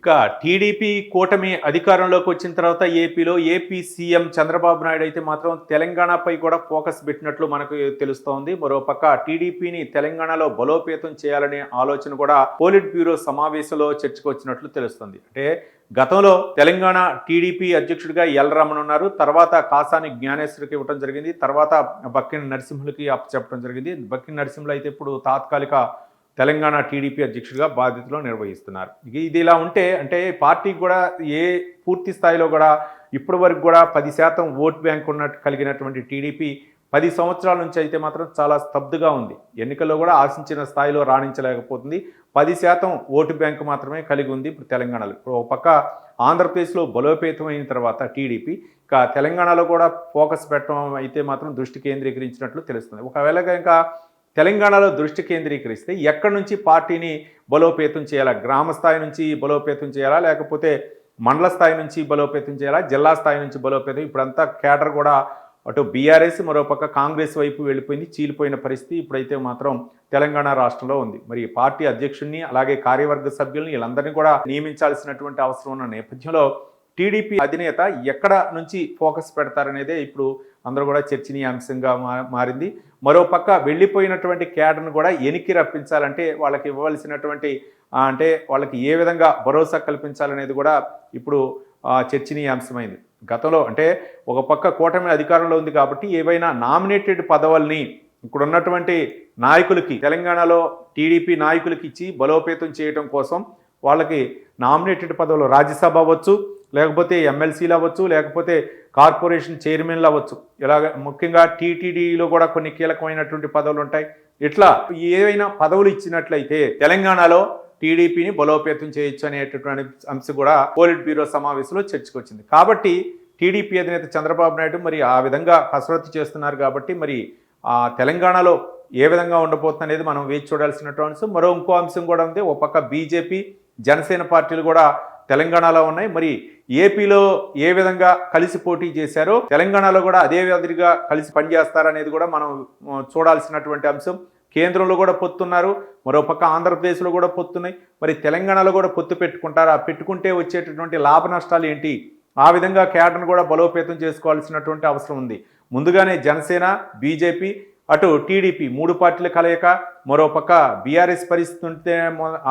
ఇక టీడీపీ కూటమి అధికారంలోకి వచ్చిన తర్వాత ఏపీలో ఏపీ సీఎం చంద్రబాబు నాయుడు అయితే మాత్రం తెలంగాణపై కూడా ఫోకస్ పెట్టినట్లు మనకు తెలుస్తోంది. మరోపక్క టీడీపీని తెలంగాణలో బలోపేతం చేయాలనే ఆలోచన కూడా పోలిట్ బ్యూరో సమావేశంలో చర్చకు వచ్చినట్లు తెలుస్తుంది. అంటే గతంలో తెలంగాణ టీడీపీ అధ్యక్షుడిగా ఎల్ రమణ ఉన్నారు. తర్వాత కాసాని జ్ఞానేశ్వరికి ఇవ్వడం జరిగింది. తర్వాత బక్కిన నరసింహులకి అప్పచెప్పడం జరిగింది. బక్కిన నరసింహులు అయితే ఇప్పుడు తాత్కాలిక తెలంగాణ టీడీపీ అధ్యక్షుడిగా బాధ్యతలు నిర్వహిస్తున్నారు. ఇది ఇలా ఉంటే అంటే పార్టీకి కూడా ఏ పూర్తి స్థాయిలో కూడా ఇప్పటి వరకు కూడా పది శాతం ఓట్ బ్యాంక్ ఉన్నట్టు కలిగినటువంటి టీడీపీ పది సంవత్సరాల నుంచి అయితే మాత్రం చాలా స్తబ్దుగా ఉంది. ఎన్నికల్లో కూడా ఆశించిన స్థాయిలో రాణించలేకపోతుంది. పది శాతం ఓటు బ్యాంకు మాత్రమే కలిగి ఉంది ఇప్పుడు తెలంగాణలో. ఇప్పుడు ఒక పక్క ఆంధ్రప్రదేశ్లో బలోపేతమైన తర్వాత టీడీపీ ఇక తెలంగాణలో కూడా ఫోకస్ పెట్టడం అయితే మాత్రం దృష్టి కేంద్రీకరించినట్లు తెలుస్తుంది. ఒకవేళ ఇంకా తెలంగాణలో దృష్టి కేంద్రీకరిస్తే ఎక్కడి నుంచి పార్టీని బలోపేతం చేయాలా? గ్రామ స్థాయి నుంచి బలోపేతం చేయాలా? లేకపోతే మండల స్థాయి నుంచి బలోపేతం చేయాలా? జిల్లా స్థాయి నుంచి బలోపేతం? ఇప్పుడంతా కేడర్ కూడా అటు బీఆర్ఎస్ మరోపక్క కాంగ్రెస్ వైపు వెళ్ళిపోయింది. చీలిపోయిన పరిస్థితి ఇప్పుడైతే మాత్రం తెలంగాణ రాష్ట్రంలో ఉంది. మరి పార్టీ అధ్యక్షుడిని అలాగే కార్యవర్గ సభ్యుల్ని వీళ్ళందరినీ కూడా నియమించాల్సినటువంటి అవసరం ఉన్న నేపథ్యంలో టీడీపీ అధినేత ఎక్కడ నుంచి ఫోకస్ పెడతారనేదే ఇప్పుడు అందరూ కూడా చర్చనీయాంశంగా మారింది. మరోపక్క వెళ్ళిపోయినటువంటి క్యాడర్ను కూడా ఎనికి రప్పించాలంటే వాళ్ళకి ఇవ్వవలసినటువంటి అంటే వాళ్ళకి ఏ విధంగా భరోసా కల్పించాలనేది కూడా ఇప్పుడు చర్చనీయాంశమైంది. గతంలో అంటే ఒక పక్క కూటమి అధికారంలో ఉంది కాబట్టి ఏవైనా నామినేటెడ్ పదవుల్ని ఇక్కడ ఉన్నటువంటి నాయకులకి తెలంగాణలో టీడీపీ నాయకులకి ఇచ్చి బలోపేతం చేయడం కోసం వాళ్ళకి నామినేటెడ్ పదవులు రాజ్యసభ అవ్వచ్చు లేకపోతే ఎమ్మెల్సీలు అవ్వచ్చు లేకపోతే కార్పొరేషన్ చైర్మన్లు అవ్వచ్చు. ఇలాగ ముఖ్యంగా టీటీడీలో కూడా కొన్ని కీలకమైనటువంటి పదవులు ఉంటాయి. ఇట్లా ఏవైనా పదవులు ఇచ్చినట్లయితే తెలంగాణలో టీడీపీని బలోపేతం చేయొచ్చు అనేటటువంటి అంశం కూడా పోలిట్ బ్యూరో సమావేశంలో చర్చకొచ్చింది. కాబట్టి టీడీపీ అధినేత చంద్రబాబు నాయుడు మరి ఆ విధంగా కసరత్తు చేస్తున్నారు కాబట్టి మరి ఆ తెలంగాణలో ఏ విధంగా ఉండబోతుంది అనేది మనం వేచి చూడాల్సినటువంటి అంశం. మరో ఇంకో అంశం కూడా ఉంది. ఒక పక్క బీజేపీ జనసేన పార్టీలు కూడా తెలంగాణలో ఉన్నాయి. మరి ఏపీలో ఏ విధంగా కలిసి పోటీ చేశారో తెలంగాణలో కూడా అదే విధంగా కలిసి పనిచేస్తారనేది కూడా మనం చూడాల్సినటువంటి అంశం. కేంద్రంలో కూడా పొత్తున్నారు మరోపక్క ఆంధ్రప్రదేశ్లో కూడా పొత్తున్నాయి. మరి తెలంగాణలో కూడా పొత్తు పెట్టుకుంటారు? ఆ పెట్టుకుంటే వచ్చేటటువంటి లాభ నష్టాలు ఏంటి? ఆ విధంగా కేటర్ను కూడా బలోపేతం చేసుకోవాల్సినటువంటి అవసరం ఉంది. ముందుగానే జనసేన బీజేపీ అటు టీడీపీ మూడు పార్టీల కలయిక మరోపక్క బీఆర్ఎస్ పరిస్థితి ఉంటే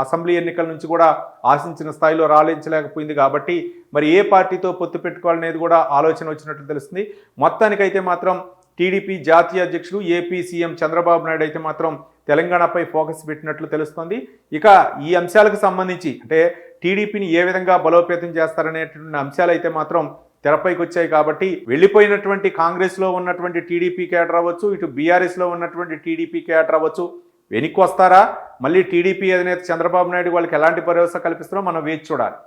అసెంబ్లీ ఎన్నికల నుంచి కూడా ఆశించిన స్థాయిలో రాలించలేకపోయింది కాబట్టి మరి ఏ పార్టీతో పొత్తు పెట్టుకోవాలనేది కూడా ఆలోచన వచ్చినట్లు తెలుస్తుంది. మొత్తానికైతే మాత్రం టీడీపీ జాతీయ అధ్యక్షుడు ఏపీ సీఎం చంద్రబాబు నాయుడు అయితే మాత్రం తెలంగాణపై ఫోకస్ పెట్టినట్లు తెలుస్తోంది. ఇక ఈ అంశాలకు సంబంధించి అంటే టీడీపీని ఏ విధంగా బలోపేతం చేస్తారనేటువంటి అంశాలు అయితే మాత్రం తెరపైకి వచ్చాయి కాబట్టి వెళ్ళిపోయినటువంటి కాంగ్రెస్లో ఉన్నటువంటి టీడీపీ కేటర్ అవ్వచ్చు ఇటు బీఆర్ఎస్లో ఉన్నటువంటి టీడీపీ కేటర్ అవ్వచ్చు. వెనక్కి వస్తారా మళ్ళీ టీడీపీ అధినేత చంద్రబాబు నాయుడు వాళ్ళకి ఎలాంటి భరోసా కల్పిస్తారో మనం వేచి చూడాలి.